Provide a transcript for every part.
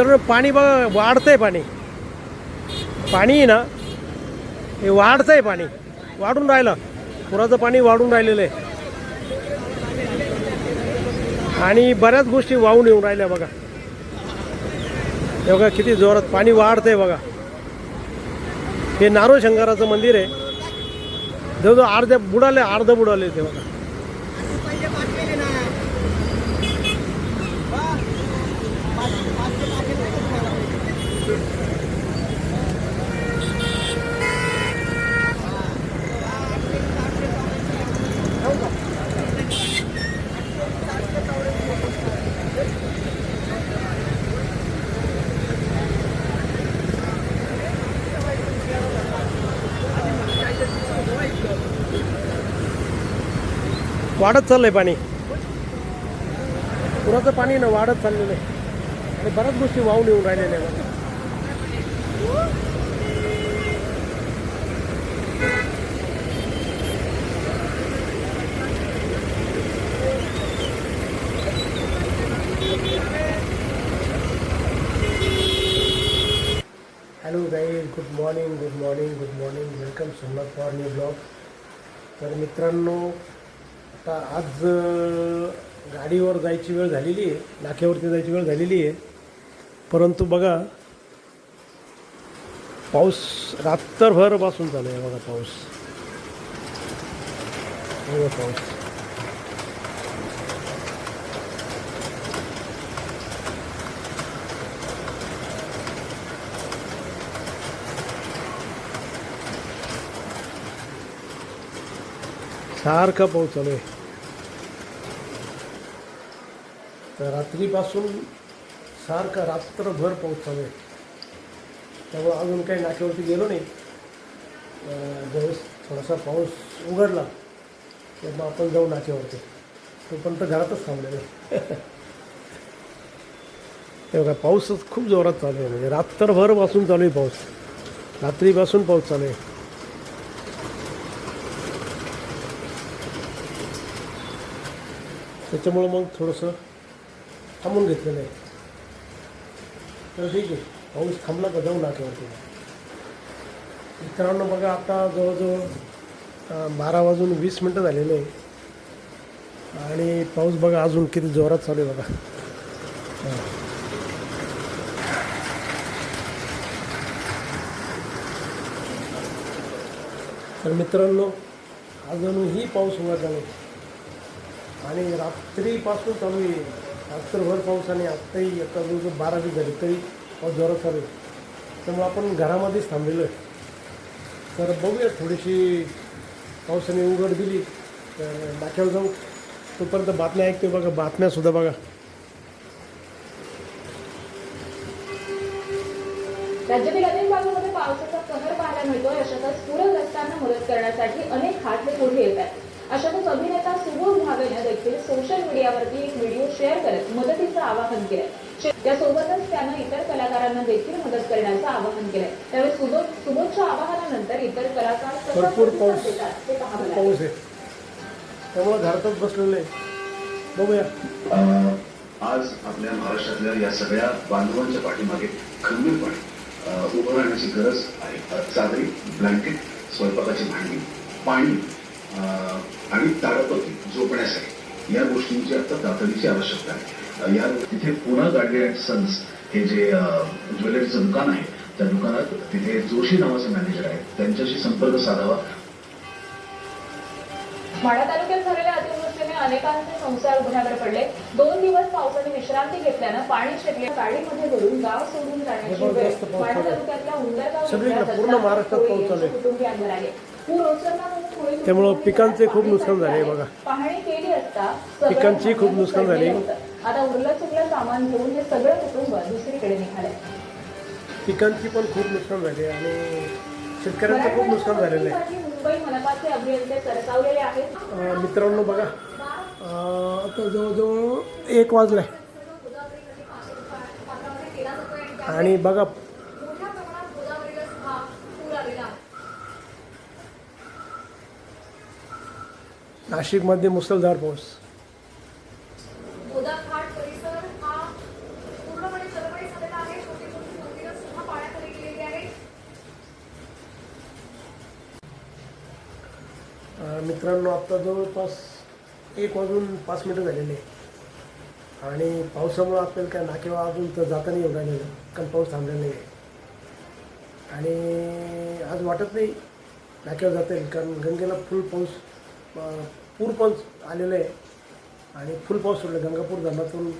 मित्रांनो पाणी बघा वाढतंय पाणी. पाणी ना हे वाढतंय पाणी. वाढून राहिलं. पुराचं पाणी वाढून राहिलेलं आहे. आणि बऱ्याच गोष्टी वाहून येऊन राहिल्या बघा. हे बघा किती जोरात पाणी वाढतंय बघा. हे नारो शंकराचं मंदिर आहे. जवळजवळ अर्ध्या बुडाले अर्ध बुडाले ते बघा. वाढत चाललंय पाणी. पुराचं पाणी ना वाढत चाललेलं आहे. आणि बऱ्याच गोष्टी वाहून येऊन राहिलेल्या आहेत. Hello guys good morning good morning good morning welcome Somnath for new blog तर मित्रांनो आता आज गाडीवर जायची वेळ झालेली आहे नाक्यावरती जायची वेळ झालेली आहे. परंतु बघा पाऊस रात्रभर बसून चालू आहे बघा पाऊस. पाऊस. सारखा पाऊस चालू आहे. तर रात्रीपासून सारखा रात्रभर पाऊस चालू आहे. त्यामुळं अजून काही नाक्यावरती गेलो नाही. ज्यावेळेस थोडासा पाऊस उघडला तर मग आपण जाऊ नाक्यावरती. तोपर्यंत घरातच थांबलेलो आहे. हे पाऊसच खूप जोरात चालू आहे. म्हणजे रात्रभरपासून चालू आहे पाऊस. रात्रीपासून पाऊस चालू आहे. त्याच्यामुळं मग थोडंसं थांबून घेतलेलं आहे. तर ठीक आहे. पाऊस थांबला का जाऊ नाक्यावरती मित्रांनो बघा आता जवळजवळ बारा वाजून वीस मिनटं झालेले आहे. आणि पाऊस बघा अजून किती जोरात चालू आहे बघा. तर मित्रांनो अजूनही पाऊस उघडला नाही. आणि रात्रीपासून चालू आहे. रात्रभर पाऊस आणि आत्ताही आता दिवस बारावी झाली तरी पाऊस जोरात चालू आहे त्यामुळे आपण घरामध्येच थांबलेलो आहे. तर बघूया थोडीशी पावसाने उघड दिली तर नाक्यावर जाऊ. तोपर्यंत बातम्या ऐकते बघा बातम्यासुद्धा बघा. राज्यातील अनेक भागामध्ये पावसाचा कहर पाहायला मिळतोय अशातच पूरग्रस्तांना मदत करण्यासाठी अनेक हात पुढे येत आहेत. अशातच अभिनेता सुबोध भावेने देखील सोशल मीडियावरती एक व्हिडिओ शेअर करत मदतीचं आवाहन केलंय. त्यासोबतच त्यानं इतर कलाकारांना देखील मदत करण्याचं आवाहन केलंय. त्यावेळी सुबोध सुबोधच्या आवाहनानंतर इतर कलाकार भरपूर पाऊस ते पाहावं. पाऊस आहे. त्यामुळं घरातच बसलेलं बघूया. आज आपल्या महाराष्ट्रातल्या या सगळ्या बांधवांच्या पाठीमागे खंबीरपणे उभं राहण्याची गरज आहे. चादरी ब्लँकेट स्वयंपाकाची भांडी पाणी आणि ताडपत्री झोपण्यासाठी. या गोष्टींची आता तातडीची आवश्यकता आहे. या तिथे पुन्हा गाडगे अँड सन्स हे जे ज्वेलरीचं दुकान आहे त्या दुकानात तिथे जोशी नावाचे मॅनेजर आहेत. त्यांच्याशी संपर्क साधावा. माढा तालुक्यात झालेल्या अतिवृष्टीने अनेकांचे संसार उघड्यावर पडले. दोन दिवस पावसाने विश्रांती घेतल्यानं पाणी शिरले गाडीमध्ये भरून गाव सोडून जाण्याची वेळ माढा आहे. तालुक्यातल्या आहे. यांच्या कुटुंबियांवर आले कोळी त्यामुळं पिकांचे खूप नुकसान झाले बघा. पाहणी केली असता सगळं पिकांची खूप नुकसान झाले. सडलेलं होतं. आता उरलं चुकलं सामान घेऊन हे सगळं कुटुंब दुसरीकडे निघाले पिकांची पण खूप नुकसान झाली आणि शेतकऱ्यांचं खूप नुकसान झालेलं आहे मराठवाड्याच्या मुंबई मनपाचे अभियंते सरसावलेले आहेत अं, मित्रांनो बघा अं, आता जवळजवळ एक वाजलाय आणि बघा नाशिकमध्ये मुसळधार पाऊस. मित्रांनो आत्ता जवळपास एक वाजून पाच मिनटं झालेले आणि पावसामुळं आपल्याला काय नाकेवा अजून तर जाता नाही एवढा नाही कारण पाऊस थांबलेला नाही. आणि आज वाटत नाही नाक्यावर जाता येईल कारण गंगेला फुल पाऊस पूर पण आलेला आहे. आणि फुल पाऊस सोडला गंगापूर धरणातून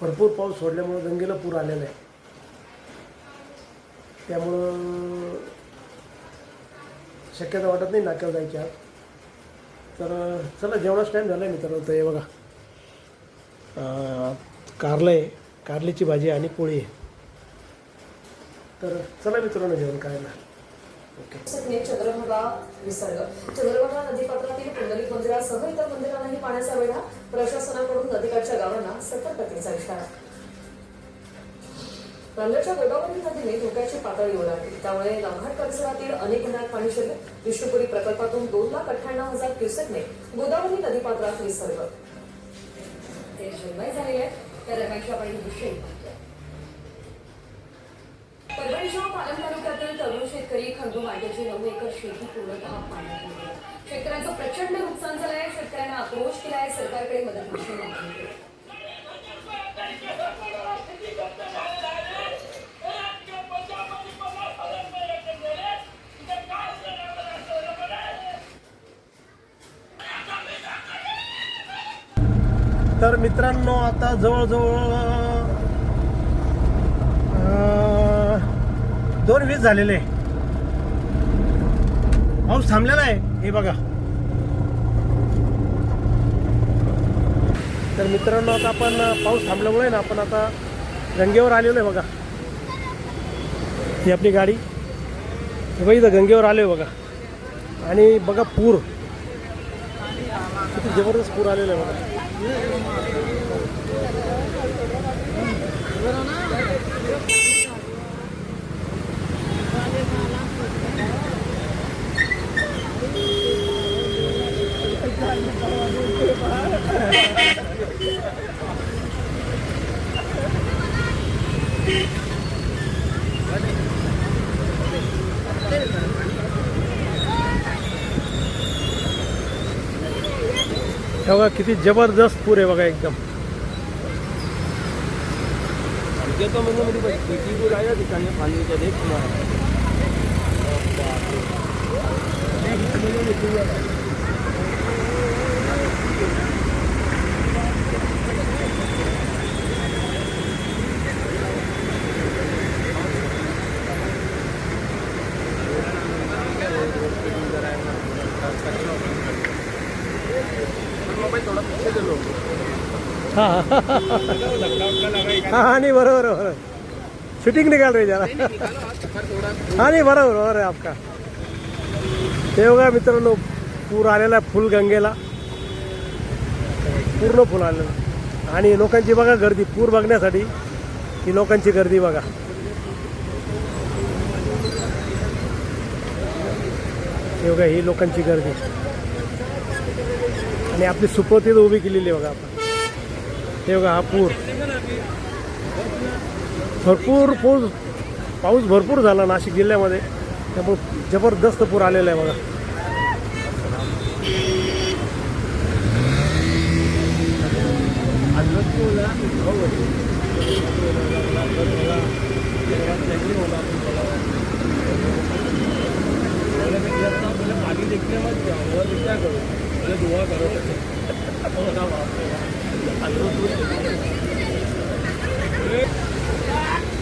भरपूर पाऊस सोडल्यामुळं गंगेला पूर आलेला आहे. त्यामुळं शक्यता वाटत नाही नाक्यावर जायची आज तर चला जेवणाच टाईम झाला आहे मित्रांनो तर हे बघा. कारलं आहे कारलीची भाजी आणि पोळी. आहे तर चला मित्रांनो जेवण करायला. चंद्रभागा विसर्ग. चंद्रभागा नदीपात्रातील पुंडली मंदिरासह इतर मंदिरांनाही पाण्याचा वेढा प्रशासनाकडून नदीकाठच्या गावांना सतर्कतेचा इशारा. नांदेडच्या गोदावरी नदीने धोक्याची पातळी ओलांडली. त्यामुळे नवघाट परिसरातील अनेक घरात पाणी शिरले. विष्णुपुरी प्रकल्पातून दोन लाख अठ्ठ्याण्णव हजार क्युसेकने गोदावरी नदीपात्रात विसर्ग. ते जुलमय झालेले आहे. त्या दरम्यानच्या आपण विषयी पालन पालम तालुक्यातील तरुण शेतकरी खंडू मांडेची नऊ एकर शेती पूर्णतः पाण्यात गेली. शेतकऱ्यांचं प्रचंड नुकसान झालं आहे. शेतकऱ्यांना आक्रोश केलाय. सरकारकडे मदतीची मागणी केली तर मित्रांनो आता जवळजवळ दोन वीस झालेले. आहे. पाऊस थांबलेला आहे. हे बघा. तर मित्रांनो आता आपण पाऊस थांबल्यामुळे ना आपण आता गंगेवर आलेलो आहे बघा. ही आपली गाडी. बघा इथं गंगेवर आलो आहे बघा. आणि बघा पूर. किती जबरदस्त पूर आलेला आहे बघा. बघा किती जबरदस्त पूर आहे बघा एकदम. पाणी हाँ हाँ नहीं बरोबर बरोबर. शूटिंग निकाल रही जरा. हाँ नाही बरोबर बरोबर आहे आपका. ते बघा मित्रांनो पूर आलेला आहे फुल गंगेला. पूर्ण फुलं आलेलं आणि लोकांची बघा गर्दी पूर बघण्यासाठी ही लोकांची गर्दी बघा. हे बघा ही लोकांची गर्दी. आणि आपली सुपवती उभी केलेली आहे बघा आपण. हे बघा हा पूर. भरपूर पूर पाऊस भरपूर झाला नाशिक जिल्ह्यामध्ये. त्यामुळे जबरदस्त पूर आलेला आहे बघा.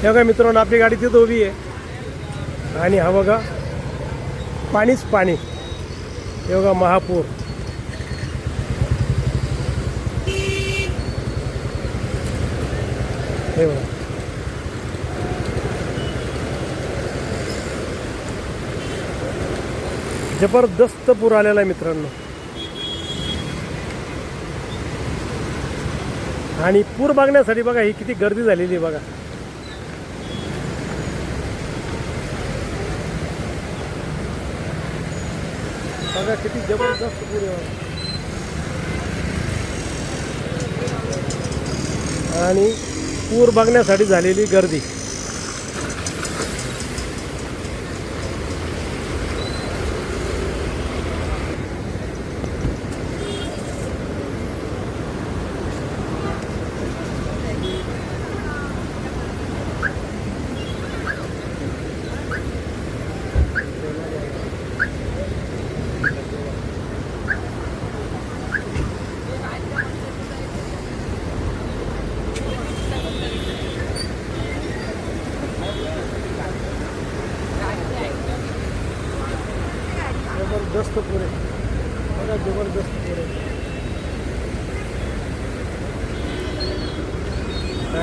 हे मित्रांनो आपली गाडी तिथं उभी आहे आणि हा। बघा पाणीच पाणी हे महापूर। हे जबरदस्त पूर आलेला आहे मित्रांनो. आणि पूर बघण्यासाठी बघा ही किती गर्दी झालेली आहे बघा. बघा किती जबरदस्त पूर आहे आणि पूर बघण्यासाठी झालेली गर्दी जबरदस्त पूर आहे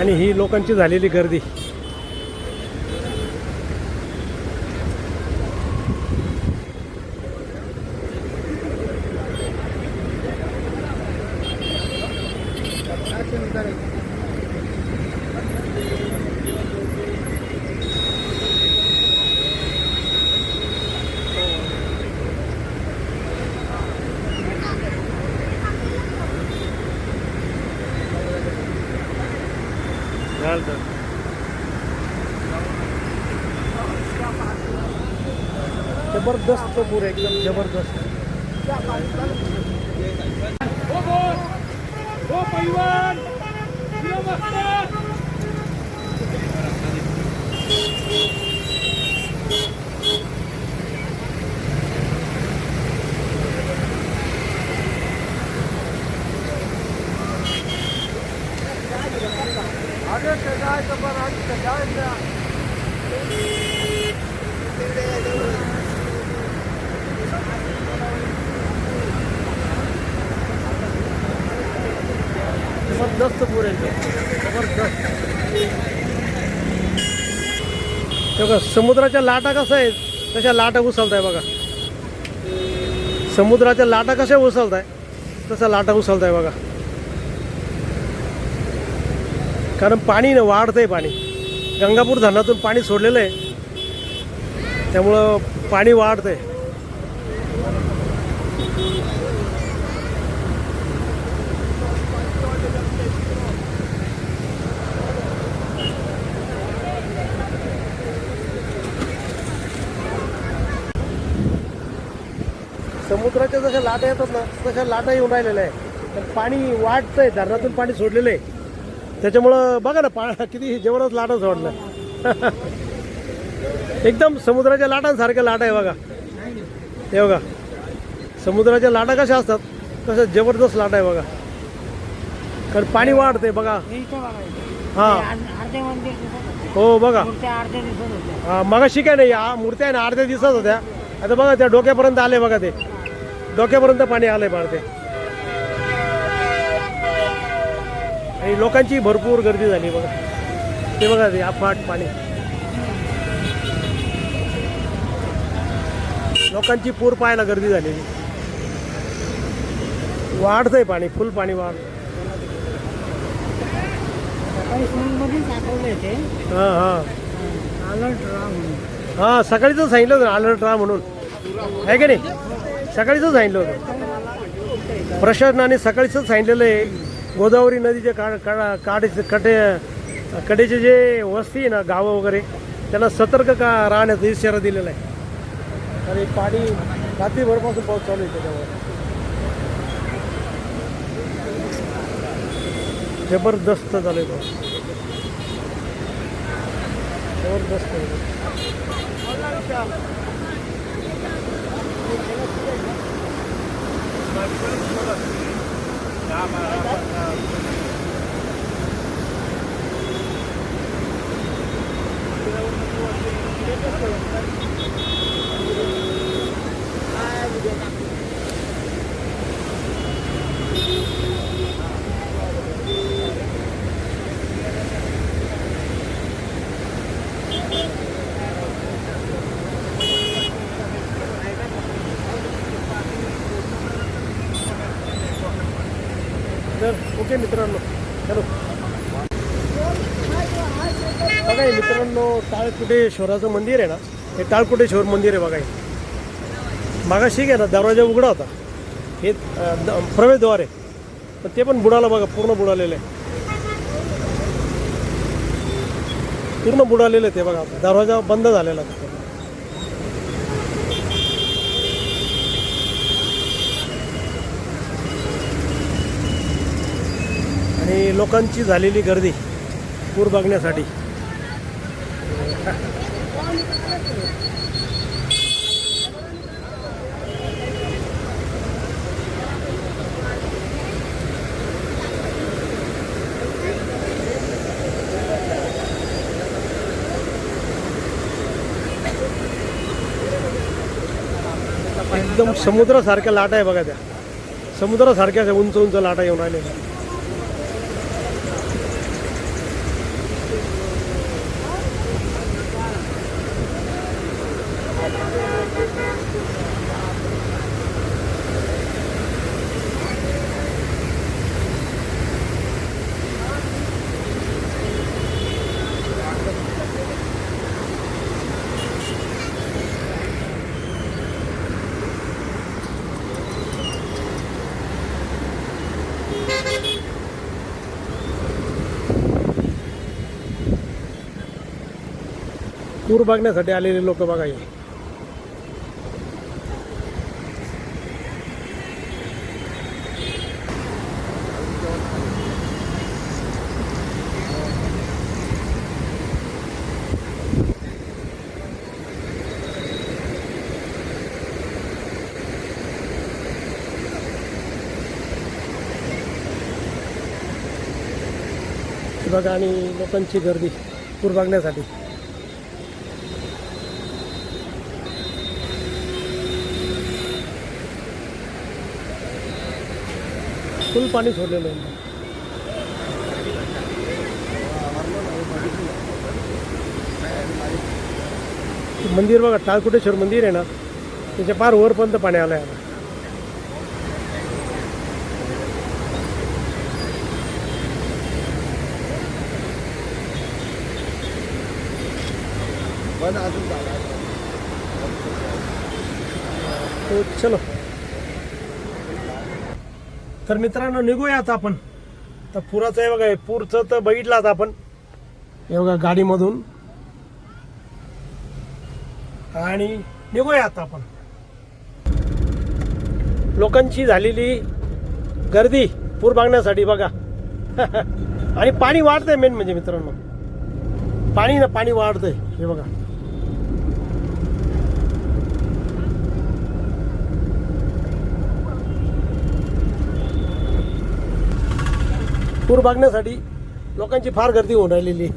आणि ही लोकांची झालेली गर्दी. जबरदस्त पूर एकदम जबरदस्त. जबरदस्त पूर आहे जबरदस्त हे बघा समुद्राच्या लाटा कसं आहेत तशा लाटा उसळत आहे बघा. समुद्राच्या लाटा कशा उसळत आहे लाटा उसळत आहे बघा. कारण पाणी ना वाढतंय पाणी. गंगापूर धरणातून पाणी सोडलेलं आहे. त्यामुळं पाणी वाढतंय. समुद्राच्या जशा लाटा येतात ना तशा लाटा येऊन राहिलेल्या आहे तर पाणी वाढतंय धरणातून पाणी सोडलेलं आहे. त्याच्यामुळं बघा ना पा किती जबरदस्त लाटा सोडलं एकदम समुद्राच्या लाटांसारख्या लाटा आहे बघा. हे बघा. समुद्राच्या लाटा कशा असतात तशा जबरदस्त लाटा आहे बघा. कारण पाणी वाढते बघा. हां. हो बघा. हा मगाशी काय नाही या मूर्त्या आहे ना अर्ध्या दिसत होत्या. आता बघा त्या डोक्यापर्यंत आले बघा ते. डोक्यापर्यंत पाणी आलंय बघा ते. आणि लोकांची भरपूर गर्दी झाली बघा. ते बघा ते अफाट पाणी. लोकांची पूर पाहायला गर्दी झालेली. वाढतंय पाणी फुल पाणी वाढ. हां हां. अलर्ट राहा म्हणून. हां सकाळीच सांगितलं अलर्ट राहा म्हणून. आहे का नाही? सकाळीच सांगितलं होतं. प्रशासनाने सकाळीच सांगितलेलं आहे गोदावरी नदीच्या का काढे कटे कडेचे जे वस्ती आहे ना गावं वगैरे त्यांना सतर्क का राहण्याचा इशारा दिलेला आहे. आणि पाणी रात्रीभरपासून पाऊस चालू आहे त्याच्यामुळे जबरदस्त चालू आहे पाऊस. जबरदस्त. आहे. तर ओके मित्रांनो चलो बघा हे मित्रांनो टाळकुटेश्वराचं मंदिर आहे ना हे टाळकुटेश्वर मंदिर आहे बघा हे. मागाशी घ्या ना दरवाजा उघडा होता. हे द- प्रवेशद्वार आहे. पण ते पण बुडाला बघा पूर्ण बुडालेलं आहे. पूर्ण बुडालेलं आहे ते बघा दरवाजा बंद झालेला आणि लोकांची झालेली गर्दी पूर बघण्यासाठी. एकदम समुद्रासारख्या लाटा आहे बघा त्या. समुद्रासारख्याच उंच उंच लाटा येऊन राहिल्या बघण्यासाठी आलेले लोक बघा बघा आणि लोकांची गर्दी पूर बघण्यासाठी. फुल पाणी सोडलेलं आहे. मंदिर बघा टाळकुटेश्वर मंदिर आहे ना त्याच्या पार वरपर्यंत पाणी आलं आहे तो हो, चलो. तर मित्रांनो निघूया आता आपण. तर पुराचं आहे बघा पूरचं तर बघितलं आता आपण. हे बघा गाडीमधून. आणि निघूया आता आपण. लोकांची झालेली गर्दी पूर बघण्यासाठी बघा. आणि पाणी वाढतंय मेन म्हणजे मित्रांनो. पाणी ना पाणी वाढतंय हे बघा. पूर बघण्यासाठी लोकांची फार गर्दी होऊन राहिलेली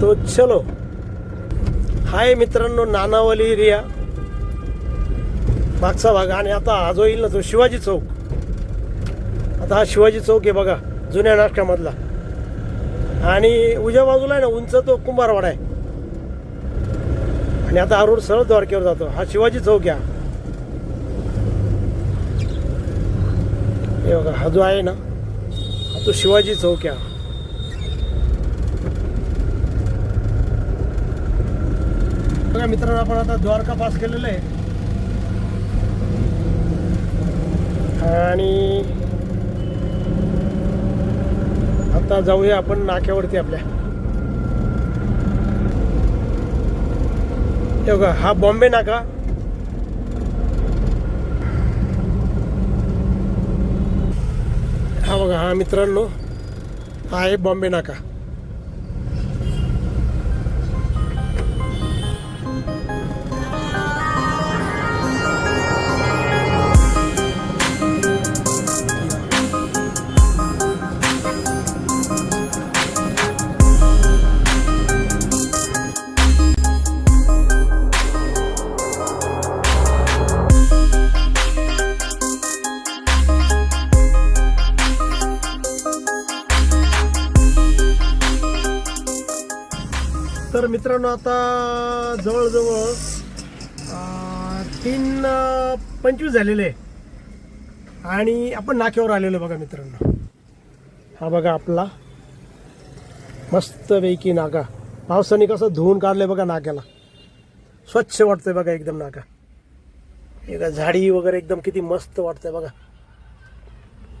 तो चलो. हाय मित्रांनो नानावली एरिया मागचा भाग. आणि आता हा जो येईल ना तो शिवाजी चौक. आता हा शिवाजी चौक आहे बघा जुन्या नाटकामधला आणि उजव्या बाजूला आहे ना उंच तो कुंभारवाडा आहे. आणि आता हा रोड सरळ द्वारकेवर जातो. हा शिवाजी चौक आहे हे बघा हा जो आहे ना हा तो शिवाजी चौक आहे. बघा मित्रांनो आपण आता द्वारका पास केलेलं आहे. आणि आता जाऊया आपण नाक्यावरती आपल्या. हे बघा हा बॉम्बे नाका. हा बघा हा मित्रांनो हा आहे बॉम्बे नाका. तर मित्रांनो आता जवळजवळ तीन पंचवीस झालेले आहे. आणि आपण नाक्यावर आलेलो बघा मित्रांनो. हा बघा आपला मस्तपैकी नाका पावसाने कसं धुवून काढलंय बघा नाक्याला. स्वच्छ वाटतंय बघा एकदम नाका. एका झाडी वगैरे एकदम किती मस्त वाटतंय बघा.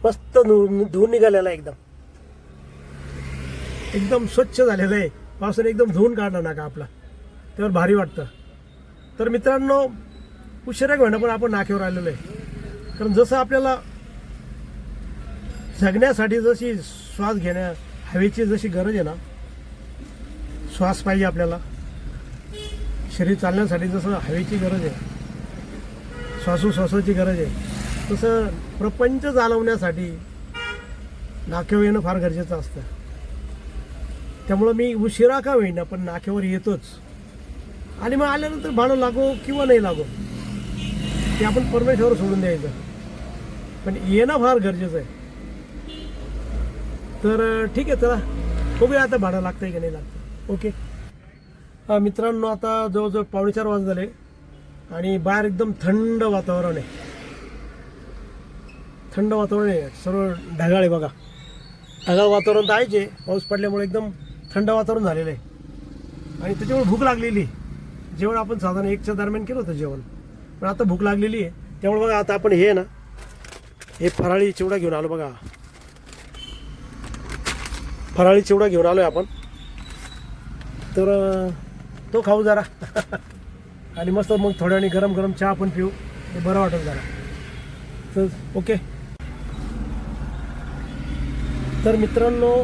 मस्त धुवून निघालेला आहे एकदम. एकदम स्वच्छ झालेलं आहे. पावसाने एकदम धुवून काढला नाका आपला. त्यावर भारी वाटतं. तर मित्रांनो उशिरा घेणं पण आपण नाक्यावर आलेलो आहे. कारण जसं आपल्याला जगण्यासाठी जशी श्वास घेण्या हवेची जशी गरज आहे ना श्वास पाहिजे आपल्याला. शरीर चालण्यासाठी जसं हवेची गरज आहे श्वासोश्वासाची गरज आहे तसं प्रपंच चालवण्यासाठी नाक्यावर येणं फार गरजेचं असतं. त्यामुळं मी उशिरा का होईना पण नाक्यावर येतोच. आणि मग आल्यानंतर भाडं लागो किंवा नाही लागो ते आपण परमेश्वर सोडून द्यायचं. पण येणं फार गरजेचं आहे. तर ठीक आहे चला. बघूया आता भाडं लागतं आहे की नाही लागतं ओके. मित्रांनो आता जवळजवळ पावणे चार झाले आणि बाहेर एकदम थंड वातावरण आहे. थंड वातावरण आहे. सर्व ढगाळ आहे बघा. ढगाळ वातावरण तर आहेच आहे. पाऊस पडल्यामुळे एकदम थंड वातावरण झालेलं आहे. आणि त्याच्यामुळे भूक लागलेली जेवण आपण साधारण एकच्या दरम्यान केलं होतं जेवण. पण आता भूक लागलेली आहे. त्यामुळे बघा आता आपण हे आहे ना हे फराळी चिवडा घेऊन आलो बघा. फराळी चिवडा घेऊन आलो आहे आपण. तर तो खाऊ जरा. आणि मस्त मग थोड्या वेळाने गरम गरम चहा पण पिऊ. हे बरं वाटेल जरा. तर ओके. तर मित्रांनो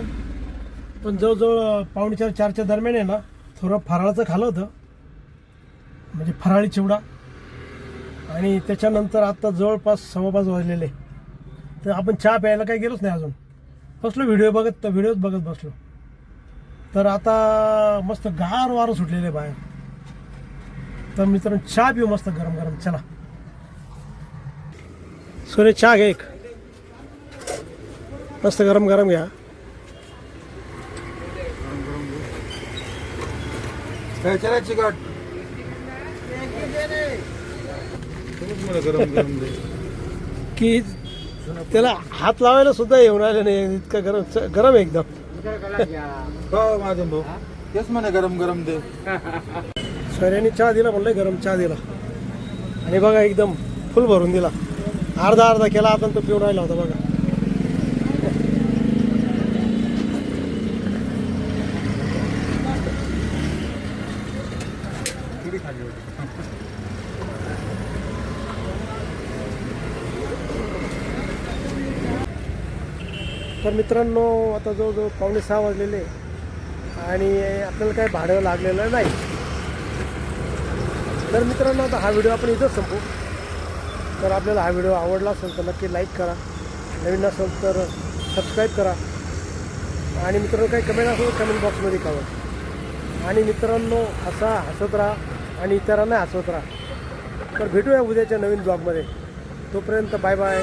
पण जवळजवळ पावणे चार चारच्या दरम्यान आहे ना थोडं फराळाचं खालं होतं. म्हणजे फराळी चिवडा. आणि त्याच्यानंतर आता जवळपास सव्वा पाच वाजलेले. तर आपण चहा प्यायला काही गेलोच नाही अजून. बसलो व्हिडिओ बघत तर व्हिडिओच बघत बसलो. तर आता मस्त गार वारं सुटलेले आहे बाहेर. तर मित्रांनो चहा पिऊ मस्त गरम गरम. चला. सोने चहा घे एक. मस्त गरम गरम घ्या. चला चिकट मला गरम गरम दे की त्याला हात लावायला सुद्धा येऊन राहिलं नाही इतकं गरम गरम आहे एकदम. हो माझं भाऊ. तेच म्हणे गरम गरम दे. सोन्याने चहा दिला म्हणलं गरम चहा दिला. आणि बघा एकदम फुल भरून दिला. अर्धा अर्धा केला आता तो पिऊन राहिला होता बघा. तर मित्रांनो आता जवळजवळ पावणे सहा वाजलेले आणि आपल्याला काही भाडं लागलेलं नाही. तर मित्रांनो आता हा व्हिडिओ आपण इथंच संपू तर आपल्याला हा व्हिडिओ आवडला असेल तर नक्की लाईक करा. नवीन असेल तर सबस्क्राईब करा. आणि मित्रांनो काही कमेंट असेल तर कमेंट बॉक्समध्ये कळवा. आणि मित्रांनो हसा हसत राहा आणि इतरांना हसवत राहा. तर भेटूया उद्याच्या नवीन ब्लॉगमध्ये तोपर्यंत बाय बाय